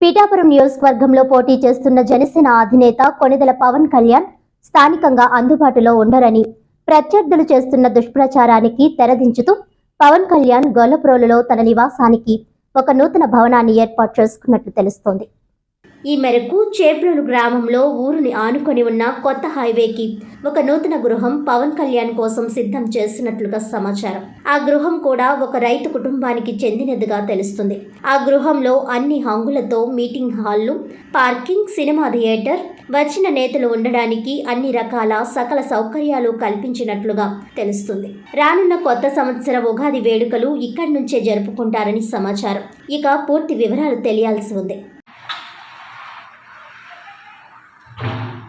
పీఠాపురం నియోజకవర్గంలో పోటీ చేస్తున్న జనసేన అధినేత కొణిదెల పవన్ కళ్యాణ్ స్థానికంగా అందుబాటులో ఉండరని ప్రత్యర్థులు చేస్తున్న దుష్ప్రచారానికి తెరదించుతూ పవన్ కళ్యాణ్ గొల్లప్రోలులో తన నివాసానికి ఒక నూతన భవనాన్ని ఏర్పాటు చేసుకున్నట్లు తెలుస్తోంది. ఈ మేరకు చేబ్రోలు గ్రామంలో ఊరిని ఆనుకొని ఉన్న కొత్త హైవేకి ఒక నూతన గృహం పవన్ కళ్యాణ్ కోసం సిద్ధం చేసినట్లుగా సమాచారం. ఆ గృహం కూడా ఒక రైతు కుటుంబానికి చెందినదిగా తెలుస్తుంది. ఆ గృహంలో అన్ని హంగులతో మీటింగ్ హాళ్ళు పార్కింగ్ సినిమా థియేటర్ వచ్చిన నేతలు ఉండడానికి అన్ని రకాల సకల సౌకర్యాలు కల్పించినట్లుగా తెలుస్తుంది. రానున్న కొత్త సంవత్సర ఉగాది వేడుకలు ఇక్కడి నుంచే జరుపుకుంటారని సమాచారం. ఇక పూర్తి వివరాలు తెలియాల్సి ఉంది.